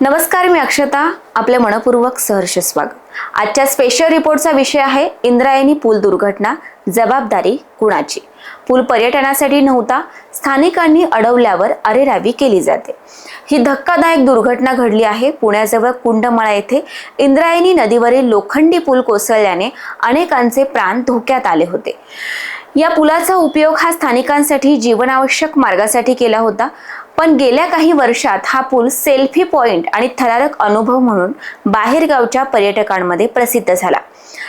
नमस्कार मी अक्षता. आपले मनपूर्वक सहर्ष स्वागत. आजच्या स्पेशल रिपोर्टचा विषय आहे इंद्रायणी पूल दुर्घटना जबाबदारी कुणाची? पूल पर्यटनासाठी नव्हता स्थानिकांनी अडवल्यावर अरेरावी केली जाते. ही धक्कादायक दुर्घटना घडली आहे पुण्याजवळ कुंडमळा येथे. इंद्रायणी नदीवरील लोखंडी पूल कोसळल्याने अनेकांचे प्राण धोक्यात आले होते. या पुलाचा उपयोग हा स्थानिकांसाठी जीवनावश्यक मार्गासाठी केला होता पण गेल्या काही वर्षात हा पूल सेल्फी पॉइंट आणि थरारक अनुभव म्हणून बाहेरगावच्या पर्यटकांमध्ये प्रसिद्ध झाला.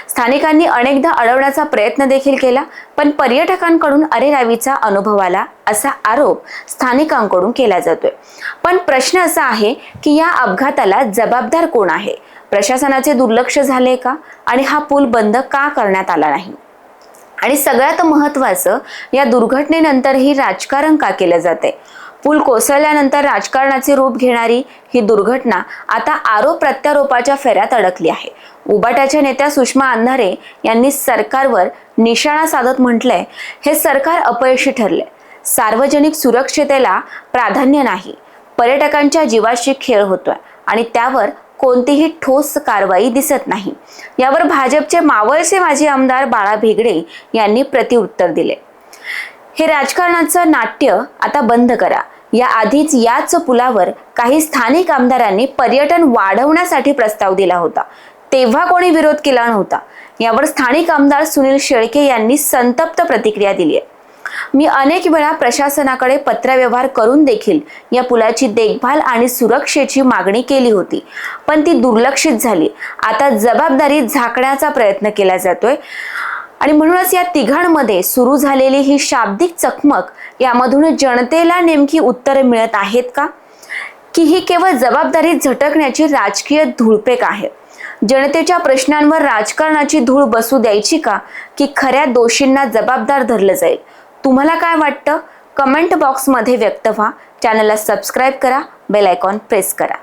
स्थानिकांनी अनेकदा अडवण्याचा प्रयत्न देखील केला पण पर्यटकांकडून अरेरावीचा अनुभव आला असा आरोप स्थानिकांकडून केला जातोय. पण प्रश्न असा आहे की या अपघाताला जबाबदार कोण आहे? प्रशासनाचे दुर्लक्ष झाले का? आणि हा पूल बंद का करण्यात आला नाही? आणि सगळ्यात महत्त्वाचं या दुर्घटनेनंतरही राजकारण का केलं जाते पूल कोसळल्यानंतर राजकारणाचे रूप घेणारी ही दुर्घटना आता आरोप प्रत्यारोपाच्या फेऱ्यात अडकली आहे. उबाटाच्या नेत्या सुषमा अंधारे यांनी सरकारवर निशाणा साधत म्हटलंय हे सरकार अपयशी ठरले सार्वजनिक सुरक्षतेला प्राधान्य नाही. पर्यटकांच्या जीवाशी खेळ होतोय आणि त्यावर कोणतीही ठोस कारवाई दिसत नाही. यावर भाजपचे मावळचे माजी आमदार बाळा भेगडे यांनी प्रतिउत्तर दिले. हे राजकारणाचं नाट्य आता बंद करा. या आधीच याच पुलावर काही स्थानिक आमदारांनी पर्यटन वाढवण्यासाठी प्रस्ताव दिला होता. तेव्हा कोणी विरोध केला नव्हता. यावर स्थानिक आमदार सुनील शेळके यांनी संतप्त प्रतिक्रिया दिली आहे. मी अनेक वेळा प्रशासनाकडे पत्रव्यवहार करून देखील या पुलाची देखभाल आणि सुरक्षेची मागणी केली होती. पण ती दुर्लक्षित झाली. आता जबाबदारी झाकण्याचा प्रयत्न केला जातोय. आणि म्हणूनच या तिघांमध्ये सुरू झालेली ही शाब्दिक चकमक यामधून जनतेला नेमकी उत्तरे मिळत आहेत का? की ही केवळ जबाबदारी झटकण्याची राजकीय धुळपेक आहे? जनतेच्या प्रश्नांवर राजकारणाची धूळ बसू द्यायची का? की खऱ्या दोषींना जबाबदार धरलं जाईल? तुम्हाला काय वाटतं? कमेंट बॉक्समध्ये व्यक्त व्हा. चॅनलला सबस्क्राईब करा. बेल आयकॉन प्रेस करा.